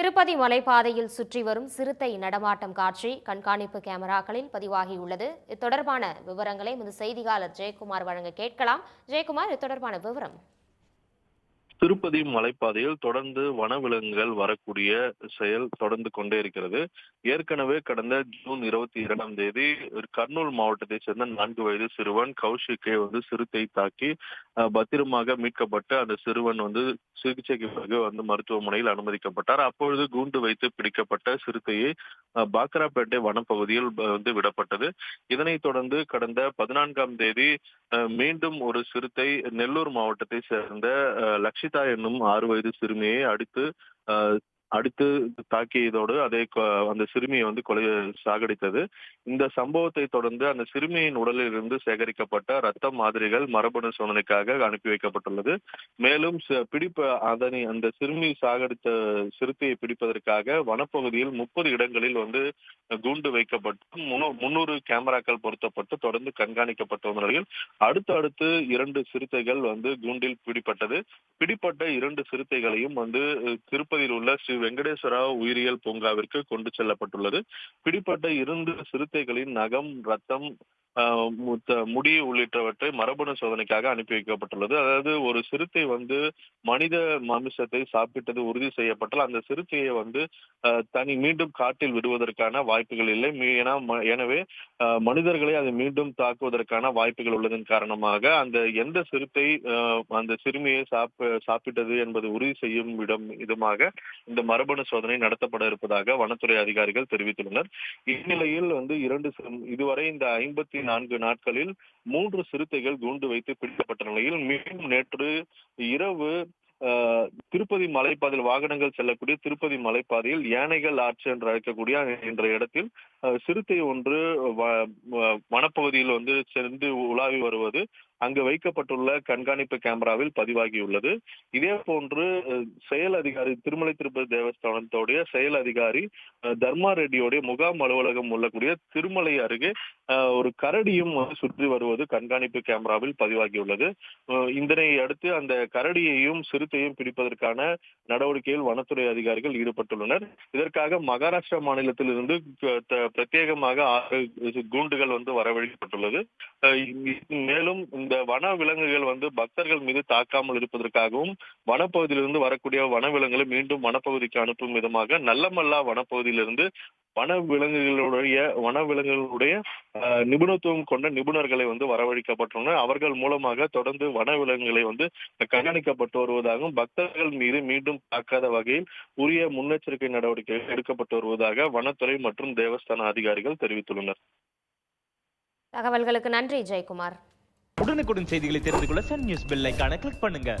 திருப்பதி மலைப்பாதையில் சுற்றி வரும் சிறுத்தை நடமாட்டம் காட்சி கண்காணிப்பு கேமராக்களில் பதிவாகியுள்ளது. இது தொடர்பான விவரங்களை எமது செய்தியாளர் ஜெயக்குமார் வழங்க கேட்கலாம். ஜெயக்குமார் இது தொடர்பான விவரம். திருப்பதி மலைப்பாதையில் தொடர்ந்து வனவிலங்குகள் வரக்கூடிய செயல் தொடர்ந்து கொண்டே இருக்கிறது. ஏற்கனவே கடந்த ஜூன் இருபத்தி இரண்டாம் தேதி கர்னூல் மாவட்டத்தை சேர்ந்த நான்கு வயது சிறுவன் கௌஷிக்கை வந்து சிறுத்தை தாக்கி பத்திரமாக மீட்கப்பட்டு அந்த சிறுவன் வந்து சிகிச்சைக்கு பிறகு வந்து மருத்துவமனையில் அனுமதிக்கப்பட்டார். அப்பொழுது கூண்டு வைத்து பிடிக்கப்பட்ட சிறுத்தையை அஹ், பாக்கராப்பேட்டை வனப்பகுதியில் வந்து விடப்பட்டது. இதனைத் தொடர்ந்து கடந்த பதினான்காம் தேதி மீண்டும் ஒரு சிறுத்தை நெல்லூர் மாவட்டத்தை சேர்ந்த அஹ், லக்ஷிதா என்னும் ஆறு வயது சிறுமியை அடித்து அடுத்து தாக்கியதோடு அதே அந்த சிறுமியை வந்து கொலை சாகடித்தது. இந்த சம்பவத்தை தொடர்ந்து அந்த சிறுமியின் உடலில் இருந்து சேகரிக்கப்பட்ட ரத்த மாதிரிகள் மரபணு சோதனைக்காக அனுப்பி வைக்கப்பட்டுள்ளது. மேலும் பிடிப்ப அதனை அந்த சிறுமி சாகடித்த சிறுத்தையை பிடிப்பதற்காக வனப்பகுதியில் முப்பது இடங்களில் வந்து கூண்டு வைக்கப்பட்டு முன்னூறு கேமராக்கள் பொருத்தப்பட்டு தொடர்ந்து கண்காணிக்கப்பட்ட நிலையில் அடுத்து அடுத்து இரண்டு சிறுத்தைகள் வந்து கூண்டில் பிடிப்பட்டது. பிடிப்பட்ட இரண்டு சிறுத்தைகளையும் வந்து திருப்பதியில் உள்ள ஸ்ரீ வெங்கடேஸ்வரா உயிரியல் பூங்காவிற்கு கொண்டு செல்லப்பட்டுள்ளது. பிடிப்பட்ட இரண்டு சிறுத்தைகளின் நகம் ரத்தம் முடி உள்ளிட்டவற்றை மரபணு சோதனைக்காக அனுப்பி வைக்கப்பட்டுள்ளது. அதாவது ஒரு சிறுத்தை வந்து மனித மாமிசத்தை சாப்பிட்டது உறுதி செய்யப்பட்டால் அந்த சிறுத்தையை வந்து தனி மீண்டும் காட்டில் விடுவதற்கான வாய்ப்புகள் இல்லை. ஏன்னா எனவே ஆஹ், மனிதர்களை அது மீண்டும் தாக்குவதற்கான வாய்ப்புகள் உள்ளதன் காரணமாக அந்த எந்த சிறுத்தை ஆஹ், அந்த சிறுமியை சாப்ப சாப்பிட்டது என்பது உறுதி செய்யும் இடம் விதமாக இந்த மரபணு சோதனை நடத்தப்பட இருப்பதாக வனத்துறை அதிகாரிகள் தெரிவித்துள்ளனர். இந்நிலையில் வந்து இரண்டு இதுவரை இந்த ஐம்பத்தி நான்கு நாட்களில் மூன்று சிறுத்தைகள் கூண்டு வைத்து பிடிக்கப்பட்ட நிலையில் மீண்டும் நேற்று இரவு திருப்பதி மலைப்பாதையில் வாகனங்கள் செல்லக்கூடிய திருப்பதி மலைப்பாதையில் யானைகள் ஆற்று என்று அழைக்கக்கூடிய என்ற இடத்தில் சிறுத்தை ஒன்று வ- வனப்பகுதியில் வந்து சென்று உலாவி வருவது அங்கு வைக்கப்பட்டுள்ள கண்காணிப்பு கேமராவில் பதிவாகியுள்ளது. இதே போன்று செயல் அதிகாரி திருமலை திருப்பதி தேவஸ்தானத்தோடைய செயல் அதிகாரி தர்மா ரெட்டியோடைய முகாம் அலுவலகம் உள்ளக்கூடிய திருமலை அருகே ஒரு கரடியும் வந்து சுற்றி வருவது கண்காணிப்பு கேமராவில் பதிவாகியுள்ளது. இதனை அடுத்து அந்த கரடியையும் சிறுத்தையும் பிடிப்பதற்கான நடவடிக்கையில் வனத்துறை அதிகாரிகள் ஈடுபட்டுள்ளனர். இதற்காக மகாராஷ்டிரா மாநிலத்திலிருந்து பிரத்யேகமாக ஆறு கூண்டுகள் வந்து வரவழைக்கப்பட்டுள்ளது. மேலும் இந்த வன விலங்குகள் வந்து பக்தர்கள் மீது தாக்காமல் இருப்பதற்காகவும் வனப்பகுதியிலிருந்து வரக்கூடிய வனவிலங்குகளை மீண்டும் வனப்பகுதிக்கு அனுப்பும் விதமாக நல்லமல்லா வனப்பகுதியிலிருந்து வன விலங்குகளுடைய வனவிலங்குகளுடைய அஹ், நிபுணத்துவம் கொண்ட நிபுணர்களை வந்து வரவழைக்கப்பட்டுள்ளனர். அவர்கள் மூலமாக தொடர்ந்து வனவிலங்குகளை வந்து கண்காணிக்கப்பட்டு வருவதாகவும் பக்தர்கள் மீது மீண்டும் தாக்காத வகையில் உரிய முன்னெச்சரிக்கை நடவடிக்கைகள் எடுக்கப்பட்டு வருவதாக வனத்துறை மற்றும் தேவஸ்தான அதிகாரிகள் தெரிவித்துள்ளனர். தகவல்களுக்கு நன்றி ஜெயக்குமார். உடனுக்குடன் செய்திகளை தெரிந்து கொள்ள சன் நியூஸ் பெல் கிளிக் பண்ணுங்க.